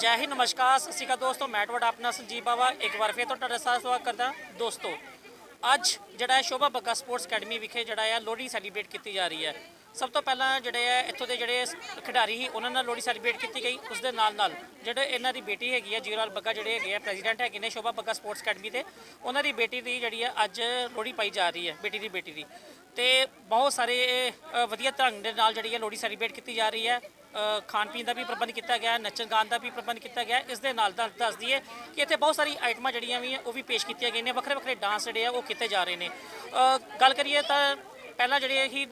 ਜੈ ਹਿੰਦ, ਨਮਸਕਾਰ। ਸਤਿ ਸ਼੍ਰੀ ਅਕਾਲ ਦੋਸਤੋ, ਮੈਂ ਤੁਹਾਡਾ ਆਪਣਾ ਸੰਜੀਵ ਬਾਵਾ। ਇੱਕ ਵਾਰ ਫੇਰ ਤੁਹਾਡਾ ਸਾਰਾ ਸਵਾਗਤ ਕਰਦਾ ਦੋਸਤੋ। ਅੱਜ ਜਿਹੜਾ ਹੈ ਸ਼ੋਭਾ ਬੱਗਾ ਸਪੋਰਟਸ ਅਕੈਡਮੀ ਵਿਖੇ ਜਿਹੜਾ ਹੈ ਲੋਹੜੀ ਸੈਲੀਬ੍ਰੇਟ ਕੀਤੀ ਜਾ ਰਹੀ ਹੈ। ਸਭ ਤੋਂ ਪਹਿਲਾਂ ਜਿਹੜੇ ਹੈ ਇੱਥੋਂ ਦੇ ਜਿਹੜੇ ਖਿਡਾਰੀ ਸੀ, ਉਹਨਾਂ ਨਾਲ ਲੋਹੜੀ ਸੈਲੀਬ੍ਰੇਟ ਕੀਤੀ ਗਈ। ਉਸ ਦੇ ਨਾਲ ਨਾਲ ਜਿਹੜੇ ਇਹਨਾਂ ਦੀ ਬੇਟੀ ਹੈਗੀ ਹੈ ਜੀਰਾਲ ਬੱਗਾ ਜਿਹੜੇ ਹੈਗੇ ਆ ਪ੍ਰੈਜ਼ੀਡੈਂਟ ਹੈਗੇ ਨੇ ਸ਼ੋਭਾ ਬੱਗਾ ਸਪੋਰਟਸ ਅਕੈਡਮੀ ਦੇ, ਉਹਨਾਂ ਦੀ ਬੇਟੀ ਦੀ ਜਿਹੜੀ ਹੈ ਅੱਜ ਲੋਹੜੀ ਪਾਈ ਜਾ ਰਹੀ ਹੈ, ਬੇਟੀ ਦੀ ਬੇਟੀ ਦੀ। ਤੇ ਬਹੁਤ ਸਾਰੇ ਵਧੀਆ ਢੰਗ ਦੇ ਨਾਲ ਜਿਹੜੀ ਹੈ ਲੋਹੜੀ ਸੈਲੀਬ੍ਰੇਟ ਕੀਤੀ ਜਾ ਰਹੀ ਹੈ। ਖਾਣ ਪੀਣ ਦਾ ਵੀ ਪ੍ਰਬੰਧ ਕੀਤਾ ਗਿਆ ਹੈ ਨੱਚਣ ਗਾਣ ਦਾ ਵੀ ਪ੍ਰਬੰਧ ਕੀਤਾ ਗਿਆ। ਹੈ। ਇਸ ਦੇ ਨਾਲ ਦੱਸ ਦੱਸ ਦਈਏ ਕਿ ਇੱਥੇ ਬਹੁਤ ਸਾਰੀ ਆਈਟਮਾਂ ਜਿਹੜੀਆਂ ਵੀ ਉਹ ਵੀ ਪੇਸ਼ ਕੀਤੀਆਂ ਗਈਆਂ ਨੇ। ਵੱਖਰੇ ਵੱਖਰੇ ਡਾਂਸ ਜਿਹੜੇ ਆ, ਉਹ ਕੀਤੇ ਜਾ ਰਹੇ ਨੇ। ਗੱਲ ਕਰੀਏ ਤਾਂ ਪਹਿਲਾਂ ਜਿਹੜੇ ਹੀ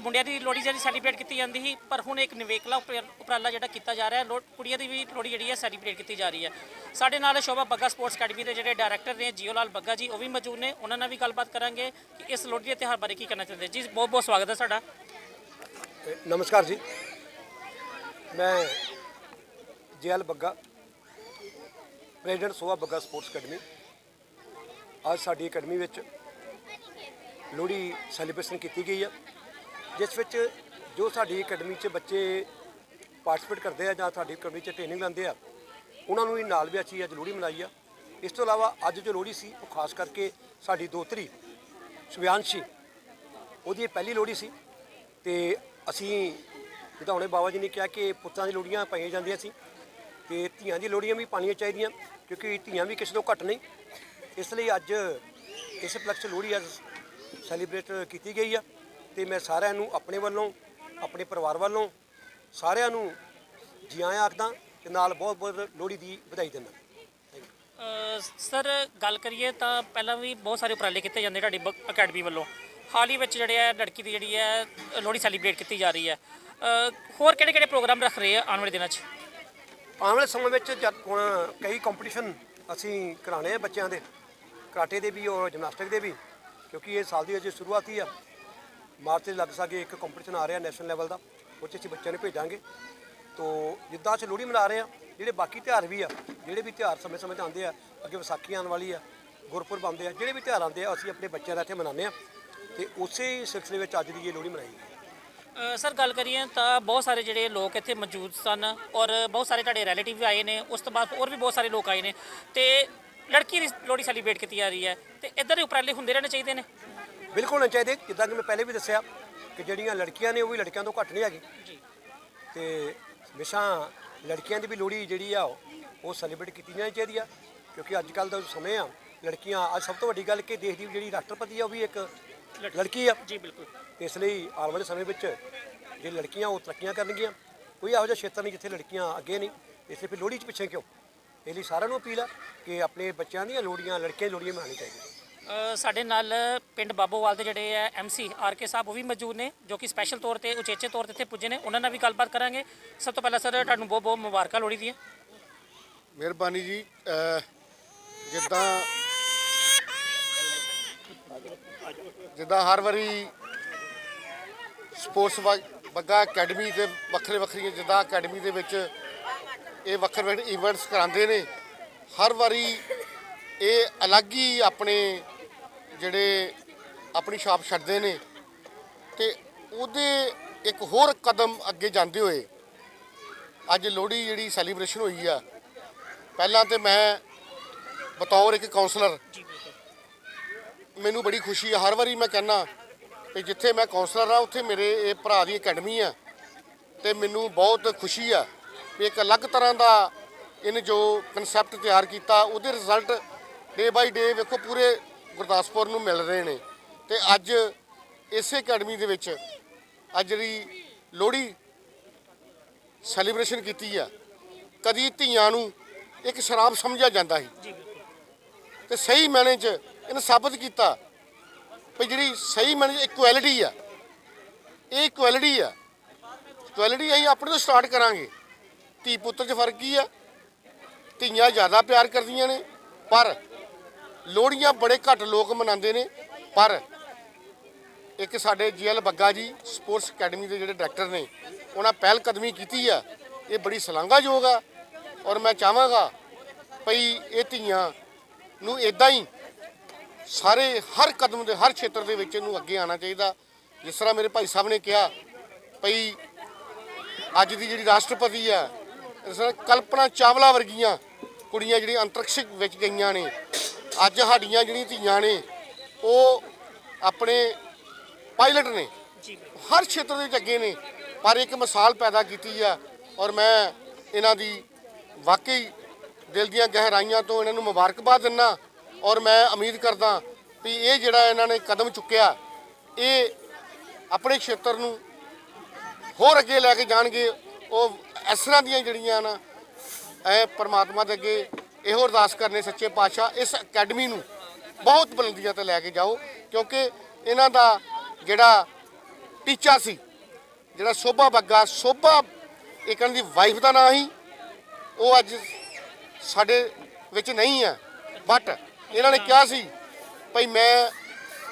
ਮੁੰਡਿਆਂ ਦੀ ਲੋਹੜੀ ਜਿਹੜੀ ਸੈਲੀਬ੍ਰੇਟ ਕੀਤੀ ਜਾਂਦੀ ਸੀ, ਪਰ ਹੁਣ ਇੱਕ ਨਿਵੇਕਲਾ ਉਪਰ- ਉਪਰਾਲਾ ਜਿਹੜਾ ਕੀਤਾ ਜਾ ਰਿਹਾ ਹੈ ਕੁੜੀਆਂ ਦੀ ਵੀ ਲੋਹੜੀ ਜਿਹੜੀ ਹੈ ਸੈਲੀਬ੍ਰੇਟ ਕੀਤੀ ਜਾ ਰਹੀ ਹੈ ਸਾਡੇ ਨਾਲ ਸ਼ੋਭਾ ਬੱਗਾ ਸਪੋਰਟਸ ਅਕੈਡਮੀ ਦੇ ਜਿਹੜੇ ਡਾਇਰੈਕਟਰ ਨੇ, ਜੀਓ ਲਾਲ ਬੱਗਾ ਜੀ, ਉਹ ਵੀ ਮੌਜੂਦ ਨੇ। ਉਹਨਾਂ ਨਾਲ ਵੀ ਗੱਲਬਾਤ ਕਰਾਂਗੇ ਕਿ ਇਸ ਲੋਹੜੀ ਦੇ ਤਿਉਹਾਰ ਬਾਰੇ ਕੀ ਕਹਿਣਾ ਚਾਹੁੰਦੇ। ਜੀ, ਬਹੁਤ ਬਹੁਤ ਸਵਾਗਤ ਹੈ ਸਾਡਾ। ਨਮਸਕਾਰ ਜੀ। ਮੈਂ Jail Bagga, president Soha Bagga sports academy. ਅੱਜ ਸਾਡੀ ਅਕੈਡਮੀ ਵਿੱਚ ਲੋਹੜੀ ਸੈਲੀਬ੍ਰੇਸ਼ਨ ਕੀਤੀ ਗਈ ਹੈ ਜਿਸ ਵਿੱਚ ਜੋ ਸਾਡੀ ਅਕੈਡਮੀ 'ਚ ਬੱਚੇ ਪਾਰਟਿਸਿਪੇਟ ਕਰਦੇ ਆ ਜਾਂ ਸਾਡੀ ਅਕੈਡਮੀ 'ਚ ਟ੍ਰੇਨਿੰਗ ਲੈਂਦੇ ਆ, ਉਹਨਾਂ ਨੂੰ ਵੀ ਨਾਲ ਵੀ ਅਸੀਂ ਅੱਜ ਲੋਹੜੀ ਮਨਾਈ ਆ। ਇਸ ਤੋਂ ਇਲਾਵਾ ਅੱਜ ਜੋ ਲੋਹੜੀ ਸੀ, ਉਹ ਖਾਸ ਕਰਕੇ ਸਾਡੀ ਦੋਤਰੀ ਸੁਵਿਆਂਸ਼ੀ ਉਹਦੀ ਇਹ ਪਹਿਲੀ ਲੋਹੜੀ ਸੀ ਤੇ ਅਸੀਂ ਜਿੱਦਾਂ ਹੁਣੇ ਬਾਬਾ ਜੀ ਨੇ ਕਿਹਾ ਕਿ ਪੁੱਤਾਂ ਦੀ ਲੋੜੀਆਂ ਪਾਈਆਂ ਜਾਂਦੀਆਂ ਸੀ ਤੇ ਧੀਆਂ ਦੀ ਲੋੜੀਆਂ ਵੀ ਪਾਣੀਆਂ ਚਾਹੀਦੀਆਂ ਕਿਉਂਕਿ ਧੀਆਂ ਵੀ ਕਿਸੇ ਤੋਂ ਘੱਟ ਨਹੀਂ। ਇਸ ਲਈ ਅੱਜ ਇਸ ਪਲਕਸ਼ ਲੋਹੜੀ ਅੱਜ ਸੈਲੀਬ੍ਰੇਟ ਕੀਤੀ ਗਈ ਆ ਤੇ ਮੈਂ ਸਾਰਿਆਂ ਨੂੰ ਆਪਣੇ ਵੱਲੋਂ, ਆਪਣੇ ਪਰਿਵਾਰ ਵੱਲੋਂ ਸਾਰਿਆਂ ਨੂੰ ਜੀ ਆਇਆਂ ਆਖਦਾ ਤੇ ਨਾਲ ਬਹੁਤ ਬਹੁਤ ਲੋਹੜੀ ਦੀ ਵਧਾਈ ਦਿੰਦਾ। ਸਰ, ਗੱਲ ਕਰੀਏ ਤਾਂ ਪਹਿਲਾਂ ਵੀ ਬਹੁਤ ਸਾਰੇ ਉਪਰਾਲੇ ਕੀਤੇ ਜਾਂਦੇ ਤੁਹਾਡੀ ਬ- ਅਕੈਡਮੀ ਵੱਲੋਂ। ਹਾਲ ਹੀ ਵਿੱਚ ਜਿਹੜੇ ਹੈ ਲੜਕੀ ਦੀ ਜਿਹੜੀ ਹੈ ਲੋਹੜੀ ਸੈਲੀਬ੍ਰੇਟ ਕੀਤੀ ਜਾ ਰਹੀ ਹੈ ਹੋਰ ਕਿਹੜੇ ਕਿਹੜੇ ਪ੍ਰੋਗਰਾਮ ਰੱਖ ਰਹੇ ਆ ਆਉਣ ਵਾਲੇ ਦਿਨਾਂ 'ਚ? ਆਉਣ ਵਾਲੇ ਸਮੇਂ ਵਿੱਚ ਜਦ ਹੁਣ ਕਈ ਕੰਪੀਟੀਸ਼ਨ ਅਸੀਂ ਕਰਾਣੇ ਆ ਬੱਚਿਆਂ ਦੇ ਕਰਾਟੇ ਦੇ ਵੀ ਔਰ ਜਿਮਨਾਸਟਿਕ ਦੇ ਵੀ ਕਿਉਂਕਿ ਇਹ ਸਾਲ ਦੀ ਅਜੇ ਸ਼ੁਰੂਆਤ ਹੀ ਆ। ਮਾਰਚ ਦੇ ਲੱਗ ਸਕੇ ਇੱਕ ਕੰਪੀਟੀਸ਼ਨ ਆ ਰਿਹਾ ਨੈਸ਼ਨਲ ਲੈਵਲ ਦਾ ਉਹ 'ਚ ਅਸੀਂ ਬੱਚਿਆਂ ਨੂੰ ਭੇਜਾਂਗੇ। ਤੋ ਜਿੱਦਾਂ ਅਸੀਂ ਲੋਹੜੀ ਮਨਾ ਰਹੇ ਆ ਜਿਹੜੇ ਬਾਕੀ ਤਿਉਹਾਰ ਵੀ ਆ ਜਿਹੜੇ ਵੀ ਤਿਉਹਾਰ ਸਮੇਂ ਸਮੇਂ ਤੇ ਆਉਂਦੇ ਆ ਅੱਗੇ ਵਿਸਾਖੀ ਆਉਣ ਵਾਲੀ ਆ ਗੁਰਪੁਰਬ ਆਉਂਦੇ ਆ ਜਿਹੜੇ ਵੀ ਤਿਉਹਾਰ ਆਉਂਦੇ ਆ ਅਸੀਂ ਆਪਣੇ ਬੱਚਿਆਂ ਦਾ ਇੱਥੇ ਮਨਾਉਂਦੇ ਆ। ਤੇ ਉਸੇ ਸਿਲਸਿਲੇ ਵਿੱਚ ਅੱਜ ਦੀ ਇਹ ਲੋਹੜੀ ਮਨਾਈ ਗਈ। ਅ, ਸਰ ਗੱਲ ਕਰੀਏ ਤਾਂ ਬਹੁਤ ਸਾਰੇ ਜਿਹੜੇ ਲੋਕ ਇੱਥੇ ਮੌਜੂਦ ਸਨ ਔਰ ਬਹੁਤ ਸਾਰੇ ਤੁਹਾਡੇ ਰਿਲੇਟਿਵ ਵੀ ਆਏ ਨੇ ਉਸ ਤੋਂ ਬਾਅਦ ਹੋਰ ਵੀ ਬਹੁਤ ਸਾਰੇ ਲੋਕ ਆਏ ਨੇ ਤੇ ਲੜਕੀ ਦੀ ਲੋਹੜੀ ਸੈਲੀਬ੍ਰੇਟ ਕੀਤੀ ਜਾ ਰਹੀ ਹੈ ਤੇ ਇੱਧਰ ਦੇ ਉਪਰਾਲੇ ਹੁੰਦੇ ਰਹਿਣੇ ਚਾਹੀਦੇ ਨੇ? ਬਿਲਕੁਲ ਹੋਣੇ ਚਾਹੀਦੇ। ਜਿੱਦਾਂ ਕਿ ਮੈਂ ਪਹਿਲੇ ਵੀ ਦੱਸਿਆ ਕਿ ਜਿਹੜੀਆਂ ਲੜਕੀਆਂ ਨੇ ਉਹ ਵੀ ਲੜਕਿਆਂ ਤੋਂ ਘੱਟ ਨਹੀਂ ਹੈਗੀ। ਜੀ। ਤੇ ਹਮੇਸ਼ਾ ਲੜਕੀਆਂ ਦੀ ਵੀ ਲੋਹੜੀ ਜਿਹੜੀ ਆ ਉਹ ਸੈਲੀਬ੍ਰੇਟ ਕੀਤੀ ਜਾਣੀ ਚਾਹੀਦੀ ਆ। ਕਿਉਂਕਿ ਅੱਜ ਕੱਲ ਦਾ ਸਮੇਂ ਆ ਲੜਕੀਆਂ ਅੱਜ ਸਭ ਤੋਂ ਵੱਡੀ ਗੱਲ ਕਿ ਦੇਸ਼ ਦੀ ਜਿਹੜੀ ਰਾਸ਼ਟਰਪਤੀ ਆ ਉਹ ਵੀ ਇੱਕ ਲੜਕੀ ਆ। ਜੀ ਬਿਲਕੁਲ। ਇਸ ਲਈ ਆਉਣ ਵਾਲੇ ਸਮੇਂ ਵਿੱਚ ਜੇ ਲੜਕੀਆਂ ਉਹ ਤਰੱਕੀਆਂ ਕਰਨਗੀਆਂ ਕੋਈ ਇਹੋ ਜਿਹਾ ਖੇਤਰ ਨਹੀਂ ਜਿੱਥੇ ਲੜਕੀਆਂ ਅੱਗੇ ਨਹੀਂ। ਇਸ ਲਈ ਫਿਰ ਲੋਹੜੀ 'ਚ ਪਿੱਛੇ ਕਿਉਂ? ਇਸ ਲਈ ਸਾਰਿਆਂ ਨੂੰ ਅਪੀਲ ਆ ਕਿ ਆਪਣੇ ਬੱਚਿਆਂ ਦੀਆਂ ਲੋਹੜੀਆਂ ਲੜਕੀਆਂ ਦੀਆਂ ਲੋਹੜੀਆਂ ਮਨਾਉਣੀ ਚਾਹੀਦੀਆਂ। ਅ, ਸਾਡੇ ਨਾਲ ਪਿੰਡ ਬਾਬੋਵਾਲ ਦੇ ਜਿਹੜੇ ਆ ਐਮਸੀ ਆਰ ਕੇ ਸਾਹਿਬ ਉਹ ਵੀ ਮੌਜੂਦ ਨੇ ਜੋ ਕਿ ਸਪੈਸ਼ਲ ਤੌਰ ਤੇ ਉਚੇਚੇ ਤੌਰ ਤੇ ਇੱਥੇ ਪੁੱਜੇ ਨੇ। ਉਹਨਾਂ ਨਾਲ ਵੀ ਗੱਲਬਾਤ ਕਰਾਂਗੇ। ਸਭ ਤੋਂ ਪਹਿਲਾਂ ਸਰ ਤੁਹਾਨੂੰ ਬਹੁਤ ਬਹੁਤ ਮੁਬਾਰਕਾਂ ਲੋਹੜੀ ਦੀਆਂ। ਮਿਹਰਬਾਨੀ ਜੀ। ਜਿੱਦਾਂ ਜਿੱਦਾਂ ਹਰ ਵਾਰੀ ਸਪੋਰਟਸ ਵਾ- ਬੱਗਾ ਅਕੈਡਮੀ ਦੇ ਵੱਖਰੇ ਵੱਖਰੀਆਂ ਜਿੱਦਾਂ ਅਕੈਡਮੀ ਦੇ ਵਿੱਚ ਇਹ ਵੱਖਰੇ ਵੱਖਰੇ ਇਵੈਂਟਸ ਕਰਾਉਂਦੇ ਨੇ, ਹਰ ਵਾਰੀ ਇਹ ਅਲੱਗ ਹੀ ਆਪਣੇ ਜਿਹੜੇ ਆਪਣੀ ਛਾਪ ਛੱਡਦੇ ਨੇ ਤੇ ਉਹਦੇ ਇੱਕ ਹੋਰ ਕਦਮ ਅੱਗੇ ਜਾਂਦੇ ਹੋਏ ਅੱਜ ਲੋਹੜੀ ਜਿਹੜੀ ਸੈਲੀਬ੍ਰੇਸ਼ਨ ਹੋਈ ਆ, ਪਹਿਲਾਂ ਤੇ ਮੈਂ ਬਤੌਰ ਇੱਕ ਕਾਉਂਸਲਰ ਮੈਨੂੰ ਬੜੀ ਖੁਸ਼ੀ ਆ। ਹਰ ਵਾਰੀ ਮੈਂ ਕਹਿੰਨਾ ਕਿ ਜਿੱਥੇ ਮੈਂ ਕਾਉਂਸਲਰ ਆ ਉੱਥੇ ਮੇਰੇ ਇਹ ਭਰਾ ਦੀ ਅਕੈਡਮੀ ਆ ਤੇ ਮੈਨੂੰ ਬਹੁਤ ਖੁਸ਼ੀ ਆ ਵੀ ਇੱਕ ਅਲੱਗ ਤਰ੍ਹਾਂ ਦਾ ਇਹਨੇ ਜੋ ਕਨਸੈਪਟ ਤਿਆਰ ਕੀਤਾ ਉਹਦੇ ਰਿਜ਼ਲਟ ਡੇ ਬਾਈ ਡੇ ਵੇਖੋ ਪੂਰੇ ਗੁਰਦਾਸਪੁਰ ਨੂੰ ਮਿਲ ਰਹੇ ਨੇ। ਤੇ ਅੱਜ ਇਸੇ ਅਕੈਡਮੀ ਦੇ ਵਿੱਚ ਅੱਜ ਜਿਹੜੀ ਲੋਹੜੀ ਸੈਲੀਬ੍ਰੇਸ਼ਨ ਕੀਤੀ ਆ ਕਦੀ ਧੀਆਂ ਨੂੰ ਇੱਕ ਸ਼ਰਾਬ ਸਮਝਿਆ ਜਾਂਦਾ ਸੀ। ਤੇ ਸਹੀ ਮਾਇਨੇ 'ਚ ਇਹਨੇ ਸਾਬਤ ਕੀਤਾ ਵੀ ਜਿਹੜੀ ਸਹੀ ਮਾਇਨੇ ਇਕੁਐਲਿਟੀ ਆ। ਇਹ ਇਕੁਐਲਿਟੀ ਆ। ਇਕੁਐਲਿਟੀ ਅਸੀਂ ਆਪਣੇ ਤੋਂ ਸਟਾਰਟ ਕਰਾਂਗੇ। ਧੀ ਪੁੱਤਰ 'ਚ ਫ਼ਰਕ ਕੀ ਆ? ਧੀਆਂ ਜ਼ਿਆਦਾ ਪਿਆਰ ਕਰਦੀਆਂ ਨੇ, ਪਰ ਲੋਹੜੀਆਂ ਬੜੇ ਘੱਟ ਲੋਕ ਮਨਾਉਂਦੇ ਨੇ। ਪਰ ਇੱਕ ਸਾਡੇ ਜੀਐਲ ਬੱਗਾ ਜੀ ਸਪੋਰਟਸ ਅਕੈਡਮੀ ਦੇ ਜਿਹੜੇ ਡਾਇਰੈਕਟਰ ਨੇ, ਉਹਨਾਂ ਪਹਿਲ ਕਦਮੀ ਕੀਤੀ ਆ। ਇਹ ਬੜੀ ਸ਼ਲਾਘਾਯੋਗ ਆ। ਔਰ ਮੈਂ ਚਾਹਾਂਗਾ ਭਈ ਇਹ ਧੀਆਂ ਨੂੰ ਇਦਾਂ ਹੀ ਸਾਰੇ ਹਰ ਕਦਮ ਦੇ ਹਰ ਖੇਤਰ ਦੇ ਵਿੱਚ ਇਹਨੂੰ ਅੱਗੇ ਆਉਣਾ ਚਾਹੀਦਾ। ਜਿਸ ਤਰ੍ਹਾਂ ਮੇਰੇ ਭਾਈ ਸਾਹਿਬ ਨੇ ਕਿਹਾ ਭਈ ਅੱਜ ਦੀ ਜਿਹੜੀ ਰਾਸ਼ਟਰਪਤੀ ਆ ਇਸ ਤਰ੍ਹਾਂ ਕਲਪਨਾ ਚਾਵਲਾ ਵਰਗੀਆਂ ਕੁੜੀਆਂ ਜਿਹੜੀਆਂ ਅੰਤਰਿਕਸ਼ ਵਿੱਚ ਗਈਆਂ ਨੇ ਅੱਜ ਸਾਡੀਆਂ ਜਿਹੜੀਆਂ ਧੀਆਂ ਨੇ ਉਹ ਆਪਣੇ ਪਾਇਲਟ ਨੇ। ਹਰ ਖੇਤਰ ਦੇ ਵਿੱਚ ਅੱਗੇ ਨੇ ਪਰ ਇੱਕ ਮਿਸਾਲ ਪੈਦਾ ਕੀਤੀ ਆ ਔਰ ਮੈਂ ਇਹਨਾਂ ਦੀ ਵਾਕਈ ਦਿਲ ਦੀਆਂ ਗਹਿਰਾਈਆਂ ਤੋਂ ਇਹਨਾਂ ਨੂੰ ਮੁਬਾਰਕਬਾਦ ਦਿੰਦਾ ਔਰ ਮੈਂ ਉਮੀਦ ਕਰਦਾ ਵੀ ਇਹ ਜਿਹੜਾ ਇਹਨਾਂ ਨੇ ਕਦਮ ਚੁੱਕਿਆ, ਇਹ ਆਪਣੇ ਖੇਤਰ ਨੂੰ ਹੋਰ ਅੱਗੇ ਲੈ ਕੇ ਜਾਣਗੇ। ਉਹ ਇਸ ਤਰ੍ਹਾਂ ਦੀਆਂ ਜਿਹੜੀਆਂ ਨਾ ਐ ਪਰਮਾਤਮਾ ਦੇ ਅੱਗੇ ਇਹੋ ਅਰਦਾਸ ਕਰਨੇ ਸੱਚੇ ਪਾਤਸ਼ਾਹ, ਇਸ ਅਕੈਡਮੀ ਨੂੰ ਬਹੁਤ ਬੁਲੰਦੀਆਂ ਤੇ ਲੈ ਕੇ ਜਾਓ, ਕਿਉਂਕਿ ਇਹਨਾਂ ਦਾ ਜਿਹੜਾ ਟੀਚਾ ਸੀ, ਜਿਹੜਾ ਸੋਭਾ ਬੱਗਾ, ਸੋਭਾ ਇੱਕ ਇਹਨਾਂ ਦੀ ਵਾਈਫ ਦਾ ਨਾਂ ਹੀ ਉਹ ਅੱਜ ਸਾਡੇ ਵਿੱਚ ਨਹੀਂ ਹੈ ਬਟ ਇਹਨਾਂ ਨੇ ਕਿਹਾ ਸੀ, ਭਈ ਮੈਂ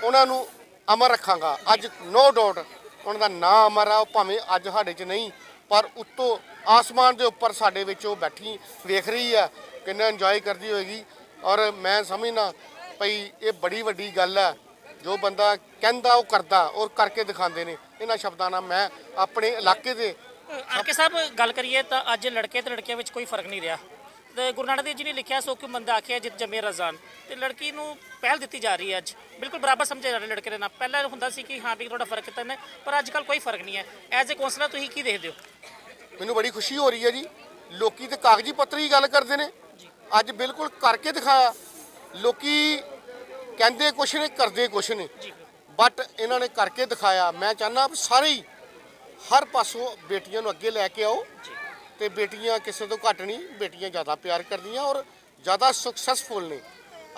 ਉਹਨਾਂ ਨੂੰ ਅਮਰ ਰੱਖਾਂਗਾ। ਅੱਜ ਨੋ ਡਾਊਟ ਉਹਨਾਂ ਦਾ ਨਾਂ ਅਮਰ ਆ, ਉਹ ਭਾਵੇਂ ਅੱਜ ਸਾਡੇ 'ਚ ਨਹੀਂ, ਪਰ ਉੱਤੋਂ ਆਸਮਾਨ ਦੇ ਉੱਪਰ ਸਾਡੇ ਵਿੱਚ ਉਹ ਬੈਠੀ, ਵੇਖ ਰਹੀ ਆ, ਕਿੰਨਾ ਇੰਜੋਏ ਕਰਦੀ ਹੋਏਗੀ। ਔਰ ਮੈਂ ਸਮਝਣਾ ਭਈ ਇਹ ਬੜੀ ਵੱਡੀ ਗੱਲ ਹੈ ਜੋ ਬੰਦਾ ਕਹਿੰਦਾ, ਉਹ ਕਰਦਾ, ਔਰ ਕਰਕੇ ਦਿਖਾਉਂਦੇ ਨੇ। ਇਹਨਾਂ ਸ਼ਬਦਾਂ ਨਾਲ ਮੈਂ ਆਪਣੇ ਇਲਾਕੇ ਦੇ ਆਰਕੇ ਸਾਹਿਬ, ਗੱਲ ਕਰੀਏ ਤਾਂ ਅੱਜ ਲੜਕੇ ਤੇ ਲੜਕੀਆਂ ਵਿੱਚ ਕੋਈ ਫ਼ਰਕ ਨਹੀਂ ਰਿਹਾ। ਗੁਰੂ ਨਾਨਕ ਦੇਵ ਜੀ ਨੇ ਲਿਖਿਆ ਸੋ ਕਿ ਬੰਦਾ ਆਖਿਆ ਜਿਤ ਜਮੇ ਰਜ਼ਾਨ। ਤੇ ਲੜਕੀ ਨੂੰ ਪਹਿਲ ਦਿੱਤੀ ਜਾ ਰਹੀ ਹੈ ਅੱਜ। ਬਿਲਕੁਲ ਬਰਾਬਰ ਸਮਝਿਆ ਜਾ ਰਿਹਾ ਲੜਕੇ ਦੇ ਨਾਲ। ਪਹਿਲਾਂ ਹੁੰਦਾ ਸੀ ਕਿ ਹਾਂ ਵੀ ਥੋੜਾ ਫ਼ਰਕ ਕੀਤਾ ਨੇ ਪਰ ਅੱਜ ਕੱਲ ਕੋਈ ਫ਼ਰਕ ਨਹੀਂ ਹੈ। ਐਜ਼ ਅ ਕਾਉਂਸਲਰ ਤੁਸੀਂ ਕੀ ਦੇਖਦੇ ਹੋ? ਮੈਨੂੰ ਬੜੀ ਖੁਸ਼ੀ ਹੋ ਰਹੀ ਹੈ ਜੀ। ਲੋਕੀ ਤੇ ਕਾਗਜ਼ੀ ਪੱਤਰ ਹੀ ਗੱਲ ਕਰਦੇ ਨੇ। ਅੱਜ ਬਿਲਕੁਲ ਕਰਕੇ ਦਿਖਾਇਆ। ਲੋਕੀ ਕਹਿੰਦੇ ਕੁਛ ਨੇ ਕਰਦੇ ਕੁਛ ਨੇ। ਬਟ ਇਹਨਾਂ ਨੇ ਕਰਕੇ ਦਿਖਾਇਆ। ਮੈਂ ਚਾਹੁੰਦਾ ਸਾਰੇ ਹੀ ਹਰ ਪਾਸੋਂ ਬੇਟੀਆਂ ਨੂੰ ਅੱਗੇ ਲੈ ਕੇ ਆਓ। ਤੇ ਬੇਟੀਆਂ ਕਿਸੇ ਤੋਂ ਘੱਟ ਨਹੀਂ ਬੇਟੀਆਂ ਜ਼ਿਆਦਾ ਪਿਆਰ ਕਰਦੀਆਂ ਔਰ ਜ਼ਿਆਦਾ ਸਕਸੈਸਫੁਲ ਨੇ।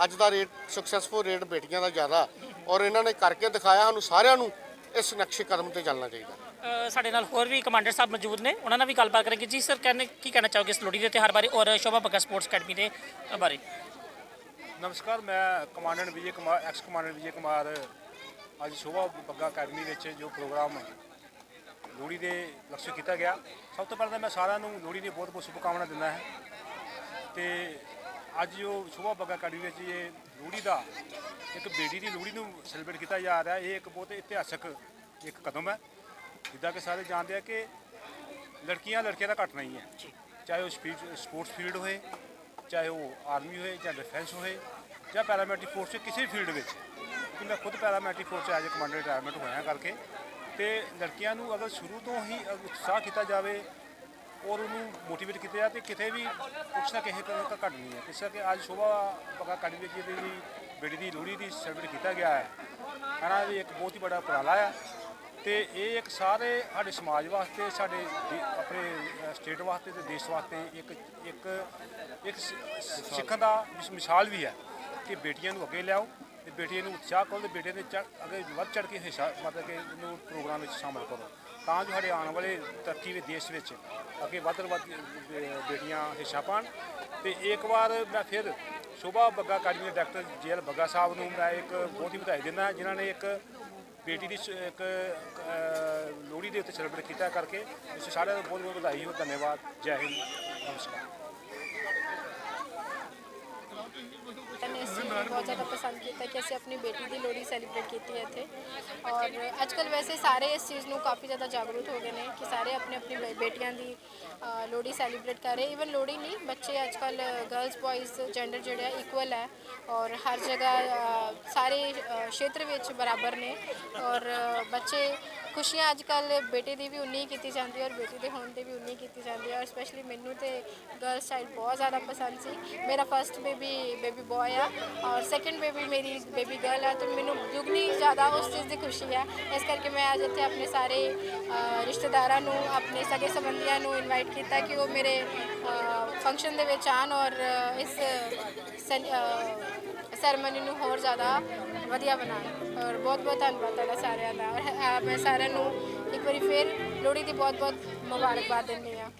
ਅੱਜ ਦਾ ਰੇਟ ਸਕਸੈਸਫੁਲ ਰੇਟ ਬੇਟੀਆਂ ਦਾ ਜ਼ਿਆਦਾ। ਔਰ ਇਹਨਾਂ ਨੇ ਕਰਕੇ ਦਿਖਾਇਆ ਸਾਨੂੰ ਸਾਰਿਆਂ ਨੂੰ ਇਸ ਨਕਸ਼ੇ ਕਦਮ ਤੇ ਚੱਲਣਾ ਚਾਹੀਦਾ। ਸਾਡੇ ਨਾਲ ਹੋਰ ਵੀ ਕਮਾਂਡਰ ਸਾਹਿਬ ਮੌਜੂਦ ਨੇ। ਉਹਨਾਂ ਨਾਲ ਵੀ ਗੱਲਬਾਤ ਕਰਾਂਗੇ। ਜੀ ਸਰ ਕਹਿੰਦੇ ਕੀ ਕਹਿਣਾ ਚਾਹੋਗੇ ਇਸ ਲੋਹੜੀ ਦੇ ਤਿਉਹਾਰ ਬਾਰੇ ਔਰ ਸ਼ੋਭਾ ਬੱਗਾ ਸਪੋਰਟਸ ਅਕੈਡਮੀ ਦੇ ਬਾਰੇ? ਨਮਸਕਾਰ ਮੈਂ commandant Vijay Kumar ex commandant Vijay Kumar ਅੱਜ ਸ਼ੋਭਾ ਬੱਗਾ ਅਕੈਡਮੀ ਵਿੱਚ ਜੋ ਪ੍ਰੋਗਰਾਮ ਲੋਹੜੀ ਦੇ ਲਕਸ਼ਯ ਕੀਤਾ ਗਿਆ। ਸਭ ਤੋਂ ਪਹਿਲਾਂ ਤਾਂ ਮੈਂ ਸਾਰਿਆਂ ਨੂੰ ਲੋਹੜੀ ਦੀਆਂ ਬਹੁਤ ਬਹੁਤ ਸ਼ੁਭਕਾਮਨਾਵਾਂ ਦਿੰਦਾ ਹਾਂ। ਤੇ ਅੱਜ ਜੋ ਸ਼ੋਭਾ ਬੱਗਾ ਅਕੈਡਮੀ ਵਿੱਚ ਇਹ ਲੋਹੜੀ ਦਾ ਇੱਕ ਬੇਟੀ ਦੀ ਲੋਹੜੀ ਨੂੰ ਸੈਲੀਬ੍ਰੇਟ ਕੀਤਾ ਜਾ ਰਿਹਾ ਇਹ ਇੱਕ ਬਹੁਤ ਇਤਿਹਾਸਕ ਇੱਕ ਕਦਮ ਹੈ। ਜਿੱਦਾਂ ਕਿ ਸਾਰੇ ਜਾਣਦੇ ਆ ਕਿ ਲੜਕੀਆਂ ਲੜਕਿਆਂ ਦਾ ਘੱਟ ਨਹੀਂ ਹੈ। ਚਾਹੇ ਉਹ ਸਪੋਰਟਸ ਫੀਲਡ ਹੋਏ ਚਾਹੇ ਉਹ ਆਰਮੀ ਹੋਏ ਜਾਂ ਡਿਫੈਂਸ ਹੋਏ ਜਾਂ ਪੈਰਾਮੈਟਿਕ ਫੋਰਸ ਕਿਸੇ ਵੀ ਫੀਲਡ ਵਿੱਚ। ਕਿ ਮੈਂ ਖੁਦ paramedic force as commander retirement ਹੋਇਆ ਕਰਕੇ ਤੇ ਲੜਕੀਆਂ ਨੂੰ ਅਗਰ ਸ਼ੁਰੂ ਤੋਂ ਹੀ ਉਤਸ਼ਾਹ ਕੀਤਾ ਜਾਵੇ ਔਰ ਉਹਨੂੰ ਮੋਟੀਵੇਟ ਕੀਤਾ ਜਾਵੇ, ਤੇ ਕਿਤੇ ਵੀ ਕੁਛ ਨਾ ਕਿਸੇ ਤਰ੍ਹਾਂ ਦਾ ਘੱਟ ਨਹੀਂ ਹੈ। ਇਸ ਕਰਕੇ ਅੱਜ ਸ਼ੋਭਾ ਪਕਾ ਅਕੈਡਮੀ ਵਿੱਚ ਜਿਹੜੀ ਬੇਟੀ ਦੀ ਲੋਹੜੀ ਦੀ ਸੈਲੀਬ੍ਰੇਟ ਕੀਤਾ ਗਿਆ ਹੈ, ਹਨਾ, ਇਹ ਇੱਕ ਬਹੁਤ ਹੀ ਬੜਾ ਉਪਰਾਲਾ ਹੈ ਤੇ ਇਹ ਇੱਕ ਸਾਰੇ ਸਾਡੇ ਸਮਾਜ ਵਾਸਤੇ, ਸਾਡੇ ਦੇ- ਆਪਣੇ ਸਟੇਟ ਵਾਸਤੇ ਤੇ ਦੇਸ਼ ਵਾਸਤੇ ਇੱਕ ਇੱਕ ਇੱਕ ਸਿੱਖਣ ਦਾ ਮਿਸਾਲ ਵੀ ਹੈ ਕਿ ਬੇਟੀਆਂ ਨੂੰ ਅੱਗੇ ਲਿਆਓ। ਤੇ ਬੇਟੀਆਂ ਨੂੰ ਉਤਸ਼ਾਹ ਕਰੋ ਤੇ ਬੇਟੇ ਨੇ ਚੜ੍ਹ ਅੱਗੇ ਵੱਧ ਚੜ ਕੇ ਹਿੱਸਾ ਮਤਲਬ ਕਿ ਇਹਨੂੰ ਪ੍ਰੋਗਰਾਮ ਵਿੱਚ ਸ਼ਾਮਲ ਕਰੋ। ਤਾਂ ਜੋ ਸਾਡੇ ਆਉਣ ਵਾਲੇ ਤਰੱਕੀ ਦੇ ਦੇਸ਼ ਵਿੱਚ ਅੱਗੇ ਵੱਧ ਤੋਂ ਵੱਧ ਬੇਟੀਆਂ ਹਿੱਸਾ ਪਾਣ। ਤੇ ਇੱਕ ਵਾਰ ਮੈਂ ਫਿਰ ਸ਼ੋਭਾ ਬੱਗਾ ਅਕੈਡਮੀ ਦੇ ਡਾਕਟਰ ਜੇਐਲ ਬੱਗਾ ਸਾਹਿਬ ਨੂੰ ਮੈਂ ਇੱਕ ਬਹੁਤ ਹੀ ਵਧਾਈ ਦਿੰਦਾ ਜਿਨ੍ਹਾਂ ਨੇ ਇੱਕ ਬੇਟੀ ਦੀ ਸ- ਇੱਕ ਲੋਹੜੀ ਦੇ ਉੱਤੇ ਸੈਲੀਬ੍ਰੇਟ ਕੀਤਾ ਕਰਕੇ। ਇਸ ਸਾਰਿਆਂ ਨੂੰ ਬਹੁਤ ਬਹੁਤ ਵਧਾਈ ਹੋ, ਧੰਨਵਾਦ, ਜੈ ਹਿੰਦ, ਨਮਸਕਾਰ। ਨੇ ਇਸ ਚੀਜ਼ ਨੂੰ ਬਹੁਤ ਜ਼ਿਆਦਾ ਪਸੰਦ ਕੀਤਾ ਕਿ ਅਸੀਂ ਆਪਣੀ ਬੇਟੀ ਦੀ ਲੋਹੜੀ ਸੈਲੀਬ੍ਰੇਟ ਕੀਤੀ ਹੈ ਇੱਥੇ ਔਰ ਅੱਜ ਕੱਲ ਵੈਸੇ ਸਾਰੇ ਇਸ ਚੀਜ਼ ਨੂੰ ਕਾਫੀ ਜ਼ਿਆਦਾ ਜਾਗਰੂਕ ਹੋ ਗਏ ਨੇ ਕਿ ਸਾਰੇ ਆਪਣੇ ਆਪਣੀ ਬੇ- ਬੇਟੀਆਂ ਦੀ ਅ, ਲੋਹੜੀ ਸੈਲੀਬ੍ਰੇਟ ਕਰ ਰਹੇ ਇਵਨ ਲੋਹੜੀ ਨਹੀਂ ਬੱਚੇ ਅੱਜ ਕੱਲ ਗਰਲਸ ਬॉयਜ਼ ਜੈਂਡਰ ਜਿਹੜਾ ਇਕੁਅਲ ਹੈ ਔਰ ਹਰ ਜਗ੍ਹਾ ਅ, ਸਾਰੇ ਅ, ਖੇਤਰ ਵਿੱਚ ਬਰਾਬਰ ਨੇ ਔਰ ਅ, ਬੱਚੇ ਖੁਸ਼ੀਆਂ ਅੱਜ ਕੱਲ ਬੇਟੇ ਦੀ ਵੀ ਉਨੀ ਹੀ ਕੀਤੀ ਜਾਂਦੀ ਹੈ ਔਰ ਬੇਟੀ ਦੇ ਹੋਣ ਦੀ ਵੀ ਉਨੀ ਹੀ ਕੀਤੀ ਜਾਂਦੀ ਹੈ ਔਰ ਸਪੈਸ਼ਲੀ ਮੈਨੂੰ ਤੇ ਗਰਲ ਚਾਈਲਡ ਬਹੁਤ ਜ਼ਿਆਦਾ ਪਸੰਦ ਸੀ। ਮੇਰਾ ਫਰਸਟ ਬੇਬੀ ਬੇਬੀ ਬॉय ਆ ਔਰ ਸੈਕੰਡ ਬੇਬੀ ਮੇਰੀ ਬੇਬੀ ਗਰਲ ਆ, ਤੇ ਮੈਨੂੰ ਦੁੱਗਣੀ ਜ਼ਿਆਦਾ ਉਸ ਚੀਜ਼ ਦੀ ਖੁਸ਼ੀ ਹੈ। ਇਸ ਕਰਕੇ ਮੈਂ ਅੱਜ ਇੱਥੇ ਆਪਣੇ ਸਾਰੇ ਰਿਸ਼ਤੇਦਾਰਾਂ ਨੂੰ, ਆਪਣੇ ਸਗੇ ਸੰਬੰਧੀਆਂ ਨੂੰ ਇਨਵਾਈਟ ਕੀਤਾ ਕਿ ਉਹ ਮੇਰੇ ਫੰਕਸ਼ਨ ਦੇ ਵਿੱਚ ਆਣ ਔਰ ਇਸ ਸੈਰੇਮਨੀ ਨੂੰ ਹੋਰ ਜ਼ਿਆਦਾ ਵਧੀਆ ਬਣਾਉਣ। ਔਰ ਬਹੁਤ ਬਹੁਤ ਧੰਨਵਾਦ ਤੁਹਾਡਾ ਸਾਰਿਆਂ ਦਾ। ਔਰ ਮੈਂ ਸਾਰਿਆਂ ਨੂੰ ਇੱਕ ਵਾਰੀ ਫਿਰ ਲੋਹੜੀ ਦੀ ਬਹੁਤ ਬਹੁਤ ਮੁਬਾਰਕਬਾਦ ਦਿੰਦੀ ਹਾਂ।